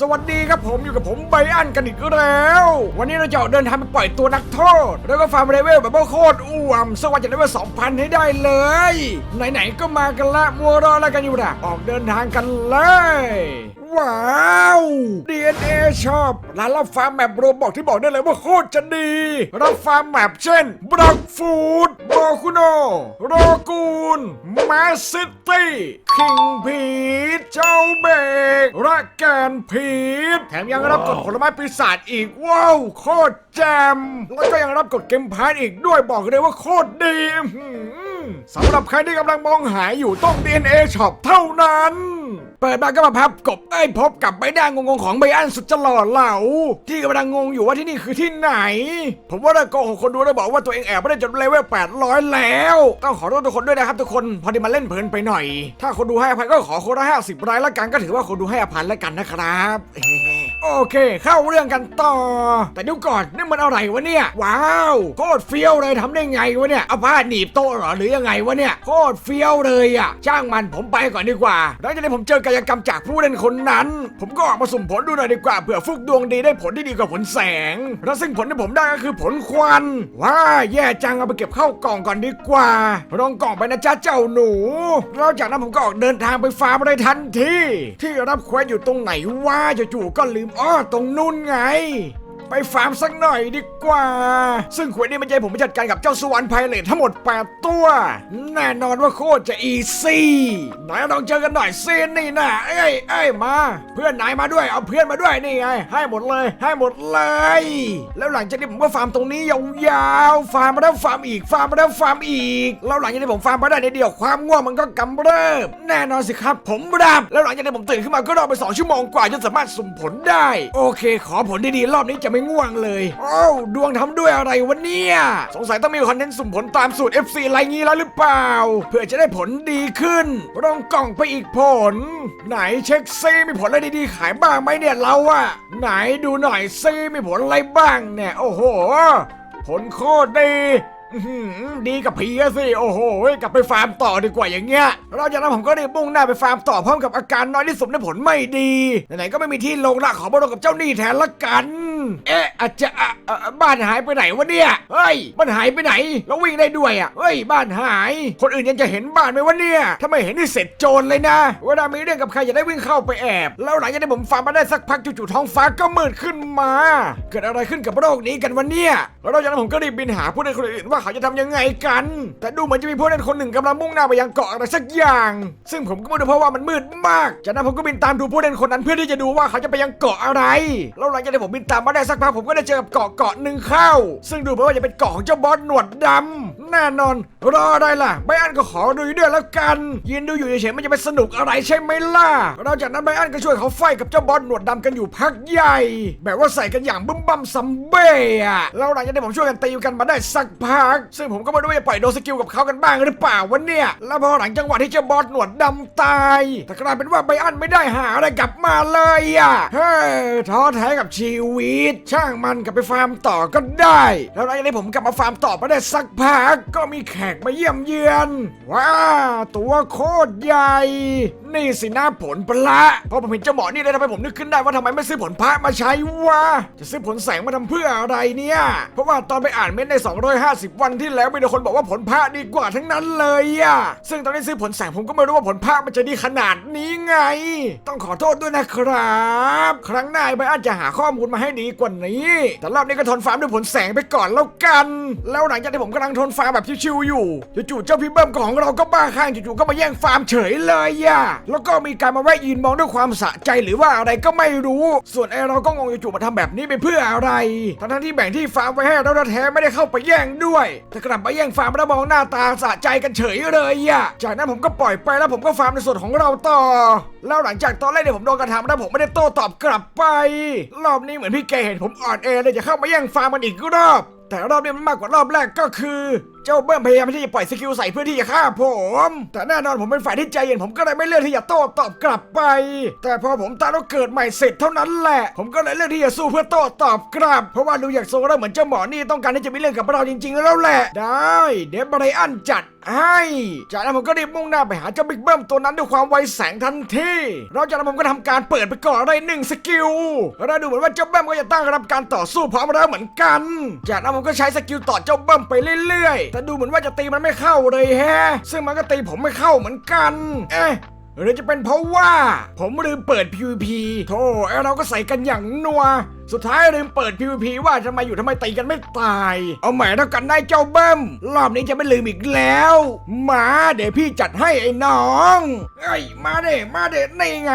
สวัสดีครับผมอยู่กับผมไบอันกันอีกแล้ว วันนี้เราจะออกเดินทางไปปล่อยตัวนักโทษ แล้วก็ฟาร์มเลเวลแบบโคตรอ้วมสวัสดีเลเวล2,000ให้ได้เลย ไหนๆก็มากันละมัวรอแล้วกันอยู่นะออกเดินทางกันเลย ว้าว DNA ชอบร้านรับฟาร์มแมปโรบอกที่บอกได้เลยว่าโคตรจะดี รับฟาร์มแมปเช่นบล็อกฟูดโบคุโนโรกูนมาซิตี้คิงพีทเจ้าเบกรักแกนพีทแถมยังรับกดผลไม้ปีศาจอีกว้าวโคตรแจมแล้วก็ยังรับกดเกมพาร์ทอีกด้วยบอกเลยว่าโคตรดี สำหรับใครที่กำลังมองหายอยู่ต้อง DNA Shop เท่านั้น เปิดมาก็มาพับกบเอ้พบกับใบหน้างงๆของไบอันสุดจะหล่อเหลาที่กำลังงงอยู่ว่าที่นี่คือที่ไหน ผมว่าเราโกหกคนดูได้บอกว่าตัวเองแอบไม่ได้จนเลเวล800 แล้ว ต้องขอโทษทุกคนด้วยนะครับทุกคนพอดีมาเล่นเพลินไปหน่อย ถ้าคนดูให้อภัยก็ขอคนละห้าสิบรายละกันก็ถือว่าคนดูให้อภัยละกันนะครับ โอเค เข้าเรื่องกันต่อ แต่เดี๋ยวก่อนนี่มันอะไรวะเนี่ย ว้าวโคตรเฟี้ยวเลยทำได้ไงวะเนี่ยเอาผ้าหนีบโต๊ะหรอหรือยังไงวะเนี่ยโคตรเฟี้ยวเลยอะจ้างมันผมไปก่อนดีกว่า แล้วจะได้ผมเจอกายกรรมจากผู้เล่นคนนั้น ผมก็ออกมาสุ่มผลดูหน่อยดีกว่าเผื่อฟุกดวงดีได้ผลที่ดีกว่าผลแสง แล้วซึ่งผลที่ผมได้ก็คือผลควันว้าแย่จังเอาไปเก็บเข้ากล่องก่อนดีกว่าลองกล่องไปนะจ๊ะเจ้าหนูแล้วจากนั้นผมก็ออกเดินทางไปฟาร์มเลยทันทีที่รับเควสอยู่ตรงไหนว่าจู่ๆก็ลืมอ้อตรงนู่นไง ไปฟาร์มสักหน่อยดีกว่า ซึ่งขวนี้มันจะให้ผมไปจัดการกับเจ้าสวรรค์ไพเรตทั้งหมด 8 ตัว แน่นอนว่าโคตรจะอีซี่ไหนลองเจอกันหน่อยซีนนี่นะเอ้ยเอ้ยมา เพื่อนนายมาด้วยเอาเพื่อนมาด้วยนี่ไงให้หมดเลย ให้หมดเลย แล้วหลังจากนี้ผมก็ฟาร์มตรงนี้ยาวๆฟาร์มมาแล้วฟาร์มอีกฟาร์มมาแล้วฟาร์มอีก แล้วหลังจากนี้ผมฟาร์มมาได้ในเดียวความง่วงมันก็กำเริบแน่นอนสิครับ ผมรับแล้วหลังจากนี้ผมตื่นขึ้นมาก็รอไปสองชั่วโมงกว่าจนสามารถสุ่มผลได้ โอเค ขอผลดีๆรอบนี้จะไม่ง่วงเลย โอ้าวดวงทำด้วยอะไรวะเนี่ย สงสัยต้องมีคอนเทนต์สุ่มผลตามสูตร FC อะไรงี้แล้วหรือเปล่า เพื่อจะได้ผลดีขึ้นรองกล่องไปอีกผล ไหนเช็คซีมีผลอะไรดีๆ ขายบ้างไหมเนี่ยเราอะไหนดูหน่อยซีมีผลอะไรบ้างเนี่ย โอ้โห ผลโคตรดี ดีกับผีอะสิโอ้โหกลับไปฟาร์มต่อดีกว่าอย่างเงี้ยเราจากนั้นผมก็ได้มุ่งหน้าไปฟาร์มต่อพร้อมกับอาการน้อยที่สุดได้ผลไม่ดีไหนๆก็ไม่มีที่ลงละขอมาลงกับเจ้าหนี้แทนละกัน เอ๊ะอาจจะบ้านหายไปไหนวะเนี่ยเฮ้ยบ้านหายไปไหนแล้ววิ่งได้ด้วยอะเฮ้ยบ้านหาย คนอื่นยังจะเห็นบ้านไหมวะเนี่ยถ้าไม่เห็นนี่เสร็จโจรเลยนะ เวลามีเรื่องกับใครจะได้วิ่งเข้าไปแอบ แล้วหลังจากที่ผมฟาร์มมาได้สักพักจู่ๆท้องฟ้าก็มืดขึ้นมา เกิดอะไรขึ้นกับโรคนี้กันวะเนี่ยแล้วจากนั้นผมก็รีบบินหาผู้เล่นคนอื่นว่าเขาจะทำยังไงกัน แต่ดูเหมือนจะมีผู้เล่นคนหนึ่งกำลังมุ่งหน้าไปยังเกาะอะไรสักอย่าง ซึ่งผมก็ไม่รู้เพราะว่ามันมืดมาก จากนั้นผมก็บินตามดูผู้เล่นคนนั้นเพื่อที่จะดูว่าเขาจะไปยังเกาะอะไร แล้วหลังจากที่ผมบินตามมาได้สักพักผมก็ได้เจอกับเกาะเกาะหนึ่งเข้า ซึ่งดูเหมือนว่าจะเป็นเกาะของเจ้าบอสหนวดดำแน่นอนรออะไรล่ะไบอันก็ขอดูด้วยแล้วกัน ยืนดูอยู่เฉยๆมันจะไปสนุกอะไรใช่ไหมล่ะเราจากนั้นไบอันก็ช่วยเขาไฟกับเจ้าบอสหนวดดำกันอยู่พักใหญ่ แบบว่าใส่กันอย่างบึ้มบั้มซัมเบ้อะแล้วหลังจากที่ผมช่วยกันตีกันมาได้สักพัก ซึ่งผมก็ไม่รู้ว่าจะปล่อยโดสกิลกับเขากันบ้างหรือเปล่าวะเนี่ย แล้วพอหลังจังหวะที่เจ้าบอสหนวดดำตายแต่กลายเป็นว่าไบอันไม่ได้หาอะไรกลับมาเลยอะเฮ้ยท้อแท้กับชีวิต ช่างมันกลับไปฟาร์มต่อก็ได้ แล้วหลังจากนี้ผมกลับมาฟาร์มต่อมาได้สักพักก็มีแขกมาเยี่ยมเยือน ว้า ตัวโคตรใหญ่ นี่สินะผลพละเพราะผมเห็นเจ้าหมอนี่เลยทำให้ผมนึกขึ้นได้ว่าทำไมไม่ซื้อผลพระมาใช้วะ จะซื้อผลแสงมาทำเพื่ออะไรเนี่ย เพราะว่าตอนไปอ่านเม้นใน 250 วันที่แล้วมีคนบอกว่าผลพระดีกว่าทั้งนั้นเลยอะซึ่งตอนนี้ซื้อผลแสงผมก็ไม่รู้ว่าผลพระมันจะดีขนาดนี้ไง ต้องขอโทษด้วยนะครับ ครั้งหน้าไปอาจจะหาข้อมูลมาให้ดีกว่านี้ แต่รอบนี้ก็ทนฟาร์มด้วยผลแสงไปก่อนแล้วกัน แล้วหลังจากที่ผมกำลังทนฟาร์มแบบชิวๆอยู่จู่ๆเจ้าพี่เบิ้มของเราก็บ้าคลั่งจู่ๆก็มาแย่งฟาร์มเฉยเลยอะแล้วก็มีการมาแวะยืนมองด้วยความสะใจหรือว่าอะไรก็ไม่รู้ ส่วนไอเราก็งงจู่ๆมาทำแบบนี้ไปเพื่ออะไรทั้งที่แบ่งที่ฟาร์มไว้ให้เราแท้ๆไม่ได้เข้าไปแย่งด้วยแต่กลับมาแย่งฟาร์มแล้วมองหน้าตาสะใจกันเฉยเลยอะจากนั้นผมก็ปล่อยไปแล้วผมก็ฟาร์มในส่วนของเราต่อ แล้วหลังจากตอนแรกเนี่ยผมโดนกระทำแล้วผมไม่ได้โต้ตอบกลับไป รอบนี้เหมือนพี่แกเห็นผมอ่อนแอเลยจะเข้ามาแย่งฟาร์มมันอีกรอบแต่รอบนี้มันมากกว่ารอบแรกก็คือ เจ้าเบิ้มพยายามที่จะปล่อยสกิลใส่เพื่อที่จะฆ่าผม แต่แน่นอนผมเป็นฝ่ายที่ใจเย็นผมก็เลยไม่เลือกที่จะโต้ตอบกลับไป แต่พอผมตายแล้วเกิดใหม่เสร็จเท่านั้นแหละ ผมก็เลยเลือกที่จะสู้เพื่อโต้ตอบกลับ เพราะว่าดูอยากโซแล้วเหมือนเจ้าหมอนี่ต้องการที่จะมีเรื่องกับเราจริงๆแล้วแหละ ได้ เดฟไบรอันจัดให้จากนั้นผมก็รีบมุ่งหน้าไปหาเจ้าบิ๊กเบิ้มตัวนั้นด้วยความไวแสงทันทีเราจากนั้นผมก็ทำการเปิดไปก่อนเลยหนึ่งสกิลแล้วดูเหมือนว่าเจ้าเบิ้มก็จะตั้งรับการต่อสู้พร้อมแล้วเหมือนกัน จากนั้นผมก็ใช้สกิลต่อเจ้าเบิ้มไปเรื่อยๆ แต่ดูเหมือนว่าจะตีมันไม่เข้าเลยแฮะ ซึ่งมันก็ตีผมไม่เข้าเหมือนกัน เอ๊ะหรือจะเป็นเพราะว่า ผมลืมเปิด PVP โธ่ไอ้เราก็ใส่กันอย่างนัว สุดท้ายลืมเปิด PVP ว่าทำไมอยู่ทำไมตีกันไม่ตาย เอาใหม่แล้วกันได้เจ้าเบิ้มรอบนี้จะไม่ลืมอีกแล้ว มาเดี๋ยวพี่จัดให้ไอ้น้องเอ้ยมาเด้มาเด้นี่ไง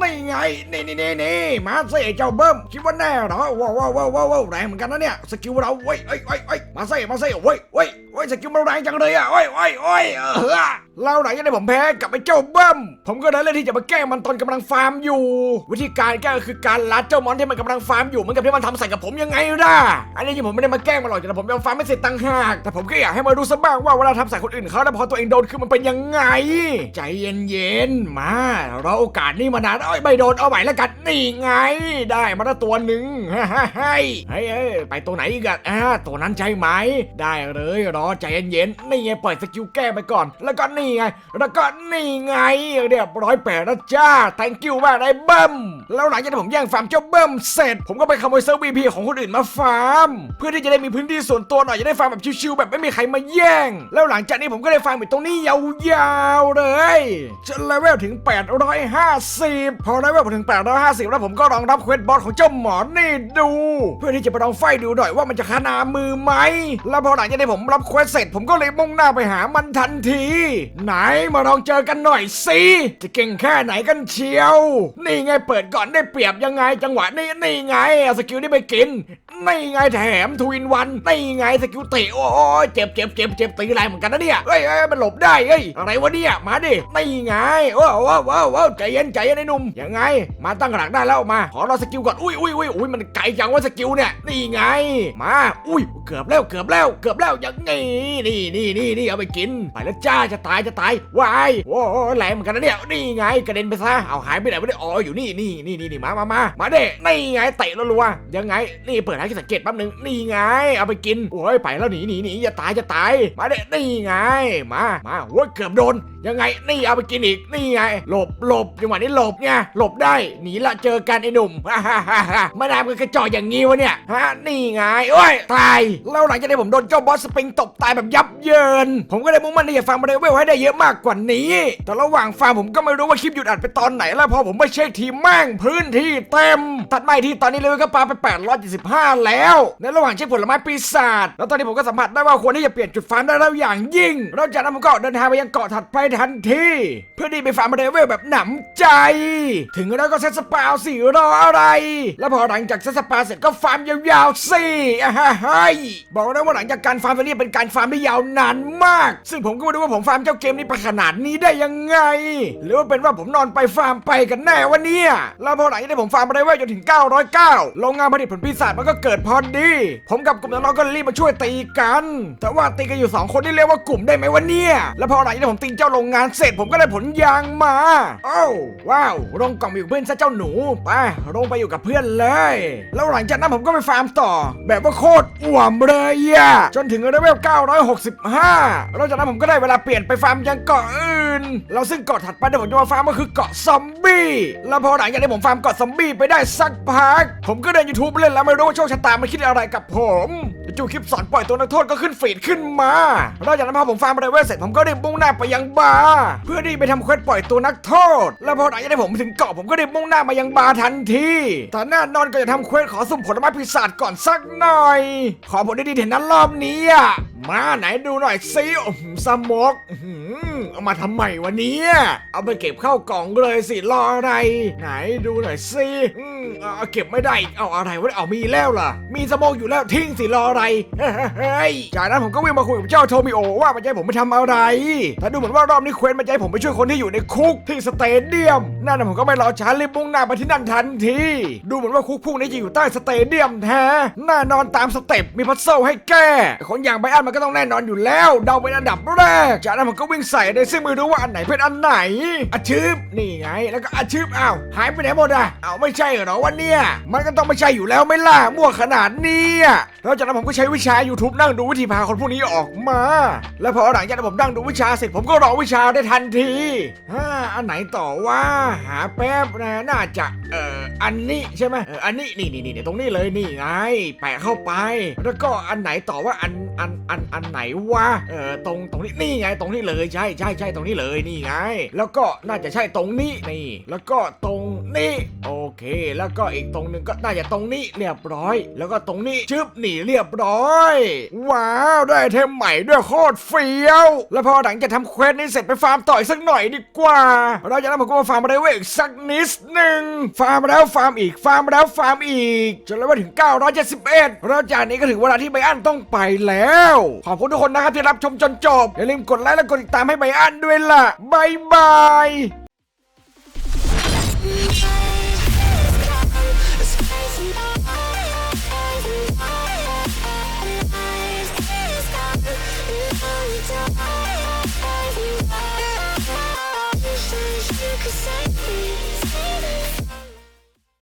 นี่ไงนี่นี่นี่นี่มาสิไอ้เจ้าเบิ้มคิดว่าแน่เหรอว้าวว้าวว้าวว้าวแรงเหมือนกันนะเนี่ยสกิลเราเว้ยเอ้ยเอ้ยเอ้ยมาสิมาสิเว้ยเว้ยเว้ยสกิลมันแรงจังเลยอะเว้ยเว้ยเว้ยเออเราไหนจะได้ผมแพ้กับไอ้เจ้าเบิ้มผมก็เลยเลือกที่จะมาแก้มันตอนกำลังฟาร์มอยู่ วิธีการแก้ก็คือการลัดเจ้ามอนที่มันกำลังฟาร์มอยูู่่เหมือนกับที่มันทำใส่กับผมยังไงล่ะอันนี้ผมไม่ได้มาแกล้งมันหรอกแต่ผมยังฟาร์มไม่เสร็จตั้งหากแต่ผมก็อยากให้มาดูสักบ้างว่าเวลาทำใส่คนอื่นเขาแล้วพอตัวเองโดนคือมันเป็นยังไง ใจเย็นๆมาเราโอกาสนี้มานานเอ้ยไม่โดนเอาใหม่แล้วกันนี่ไง ได้มาแล้วตัวหนึ่งฮ่าฮ่าฮ่าเฮ้ยเฮ้ยไปตัวไหนอีกอะอ่าตัวนั้นใช่ไหม ได้เลยรอใจเย็นๆนี่ไงปล่อยสกิลแก้ไปก่อน แล้วก็นี่ไง แล้วก็นี่ไงเรียบร้อยแปดแล้วจ้า thank you มากไอ้เบิ้มแล้วหลังจากที่ผมแย่งฟาร์มเจ้าเบิ้มเสร็จผมก็ไปขโมยเซิร์ฟ VP ของคนอื่นมาฟาร์ม เพื่อที่จะได้มีพื้นที่ส่วนตัวหน่อยจะได้ฟาร์มแบบชิวๆแบบไม่มีใครมาแย่ง แล้วหลังจากนี้ผมก็ได้ฟาร์มอยู่ตรงนี้ยาวๆเลยจนเลเวลถึง 850 พอเลเวลถึง 850 แล้วผมก็ลองรับเควสบอสของเจ้าหมอนี่ดู เพื่อที่จะไปลองไฟดูหน่อยว่ามันจะขนามือไหมแล้วพอหลังจากที่ผมรับเควสเสร็จ ผมก็เลยมุ่งหน้าไปหามันทันที ไหนมาลองเจอกันหน่อยสิจะเก่งแค่ไหนกันเชียว นี่ไงเปิดก่อนได้เปรียบยังไงจังหวะนี้นี่ไงเอาสกิลนี่ไปกินนี่ไงแถมทวินวันนี่ไงสกิลเตะโอ้ยเจ็บเจ็บเจ็บเจ็บตีแรงเหมือนกันนะเนี่ยเฮ้ยเฮ้ยมันหลบได้เฮ้ยอะไรวะเนี่ยมาดินี่ไงว้าวว้าวว้าวว้ใจเย็นใจเย็นไอ้หนุ่มยังไง มาตั้งหลักได้แล้วมาขอรอสกิลก่อนอุ้ยอุ้ยอุ้ยอุ้ยมันไกลจังว่าสกิลเนี่ยนี่ไง มาอุ้ยเกือบแล้วเกือบแล้วเกือบแล้วอย่างงี้นี่นี่นี่นี่เอาไปกิน ไปแล้วจ้าจะตายจะตายวายโอ้ยแรงเหมือนกันนะเนี่ยนี่ไงกระเด็นไปซะเอาหายไปไหนไม่ได้อ๋ออยู่นี่นี่นี่นี่นี่มามามามาเด้นี่ไงเตะรัวๆยังไง นี่เปิดให้สังเกตแป๊บนึงนี่ไง เอาไปกินโอ้ยไปแล้วหนีหนีหนีอย่าตายจะตายมาเด้นี่ไงมามาโอ้ยเกือบโดน ยังไงนี่เอาไปกินอีกนี่ไง หลบหลบจังหวะนี้หลบไงหลบได้หนีละเจอกันไอ้หนุ่มฮ่าฮ่าฮ่าฮ่ามาดามกันกระจอกอย่างงี้วะเนี่ยฮะนี่ไงโอ้ยตายแล้วหลังจากที่ผมโดนเจ้าบอสสปริงตบตายแบบยับเยิน ผมก็เลยมุ่งมั่นที่จะฟังมาเลเวลให้ได้เยอะมากกว่านี้ แต่ระหว่างฟังผมก็ไม่รู้ว่าคลิปหยุดอัดไปตอนไหนแล้วพอผมไปเช็คทีแม่งพื้นที่เต็มตัดไม้ที่ตอนนี้เลเวลก็ปาไป875 แล้ว ในระหว่างเช็คผลไม้ปีศาจแล้วตอนนี้ผมก็สัมผัสได้ว่าควรที่จะเปลี่ยนจุดฟาร์มได้แล้วอย่างยิ่งนอกจากนั้นผมก็เดินทางไปยังเกาะถัดไปทันที เพื่อที่ไปฟาร์มเลเวลแบบหนำใจ ถึงแล้วก็เซตสปาสิรออะไร แล้วพอหลังจากเซตสปาเสร็จก็ฟาร์มยาวๆสิอ่าฮะบอกนะว่าหลังจากการฟาร์มตัวนี้เป็นการฟาร์มที่ยาวนานมาก ซึ่งผมก็ไม่รู้ว่าผมฟาร์มเจ้าเกมนี้ไปขนาดนี้ได้ยังไง หรือว่าเป็นว่าผมนอนไปฟาร์มไปกันแน่วะเนี่ยแล้วพอหลังจากที่ผมฟาร์มมาได้เว้ยจนถึง 909โรงงานผลิตผลปีศาจมันก็เกิดพอดี ผมกับกลุ่มน้องๆก็รีบมาช่วยตีกัน แต่ว่าตีกันอยู่สองคนนี่เรียกว่ากลุ่มได้ไหมวะเนี่ย แล้วพอหลังจากที่ผมตีเจ้าโรงงานเสร็จผมก็ได้ผลยางมาโอ้าวว้าวลงกล่องไปอยู่เพื่อนซะเจ้าหนูไปลงไปอยู่กับเพื่อนเลย แล้วหลังจากนั้นผมก็ไปฟาร์มต่อ แบบว่าโคตรอ่วมเลยอะจนถึงเลเวล965แล้วจากนั้นผมก็ได้เวลาเปลี่ยนไปฟาร์มยังเกาะอื่นแล้วซึ่งเกาะถัดไปที่ผมจะมาฟาร์มก็คือเกาะซอมบี้แล้วพอหลังจากที่ผมฟาร์มเกาะซอมบี้ไปได้สักพัก ผมก็เดินยูทูบเล่นแล้วไม่รู้ว่าโชคชะตามันคิดอะไรกับผมจู่ๆคลิปสอนปล่อยตัวนักโทษก็ขึ้นฟีดขึ้นมาแล้วจากนั้นพอผมฟาร์มเลเวลเสร็จผมก็ได้มุ่งหน้าไปยังบาร์เพื่อที่ไปทำเควสปล่อยตัวนักโทษ แล้วพอหลังจากที่ผมถึงเกาะผมก็ได้มุ่งหน้ามายังบาร์ทันทีแต่หน้านอนก็จะทำเควสขอสุ่มผลไม้ปีศาจก่อนสักหน่อย ขอผลได้ดีเห็นนั้นรอบนี้อะมาไหนดูหน่อยซิสมกอื้อหือเอามาทำไมวะเนี่ยเอาไปเก็บเข้ากล่องเลยสิรออะไร ไหนดูหน่อยซิอืมเอาเก็บไม่ได้เอาอะไรวะเอามีแล้วล่ะ มีสมกอยู่แล้วทิ้งสิรออะไรเฮ้ยจากนั้นผมก็วิ่งมาคุยกับเจ้าโทมิโอว่ามันจะให้ผมไปทำอะไรแต่ดูเหมือนว่ารอบนี้เควสมันจะให้ผมไปช่วยคนที่อยู่ในคุกที่สเตเดียม นั่นนผมก็ไม่รอช้ารีบมุ่งหน้าไปที่นั่นทันที ดูเหมือนว่าคุกพวกนี้จะอยู่ใต้สเตเดียมแท้แน่นอนตามสเต็ปมีพัซเซิลให้แก้คนอย่างไบอันมันก็ต้องแน่นอนอยู่แล้ว เดาเป็นอันดับแรก จากนั้นผมก็วิ่งใส่ในซึ่งมือดูว่าอันไหนเป็นอันไหนอาชืบนี่ไง แล้วก็อาชืบอ้าวหายไปไหนหมดอะเอ้าไม่ใช่เหรอวันเนี่ยมันก็ต้องไม่ใช่อยู่แล้วไม่ล่ะมั่วขนาดนี้แล้วจากนั้นผมก็ใช้วิชา YouTube นั่งดูวิธีพาคนพวกนี้ออกมา แล้วพอหลังจากนั้นผมนั่งดูวิชาเสร็จผมก็รอวิชาวได้ทันทีฮ่าอันไหนต่อว่าหาแป๊บนะน่าจะเอ่ออันนี้ใช่ไหมเอออันนี้นี่นี่นี่ตรงนี้เลยนี่ไงแปะเข้าไป แล้วก็อันไหนต่อว่าอันอันอันอันไหนวะเออตรงตรงนี้นี่ไงตรงนี้เลยใช่ใช่ใช่ตรงนี้เลยนี่ไง แล้วก็น่าจะใช่ตรงนี้นี่ แล้วก็ตรงนี้โอเค แล้วก็อีกตรงหนึงก็น่าจะตรงนี้เรียบร้อย แล้วก็ตรงนี้ชึบหนีเรียบร้อย ว้าวได้เทมใหม่ด้วยโคตรเฟี้ยว แล้วพอหลังจากทำเควสนี้เสร็จไปฟาร์มต่ออีกสักหน่อยดีกว่าเราจากนั้นผมก็มาฟาร์มอะไรเว้ยอีกสักนิดหนึ่งฟาร์มแล้วฟาร์มอีกฟาร์มแล้วฟาร์มอีกจนแล้วว่าถึง 971แล้วจากนี้ก็ถึงเวลาที่ไบอันต้องไปแล้ว ขอบคุณทุกคนนะครับที่รับชมจนจบอย่าลืมกดไลค์และกดติดตามให้ไบอันด้วยล่ะบายบาย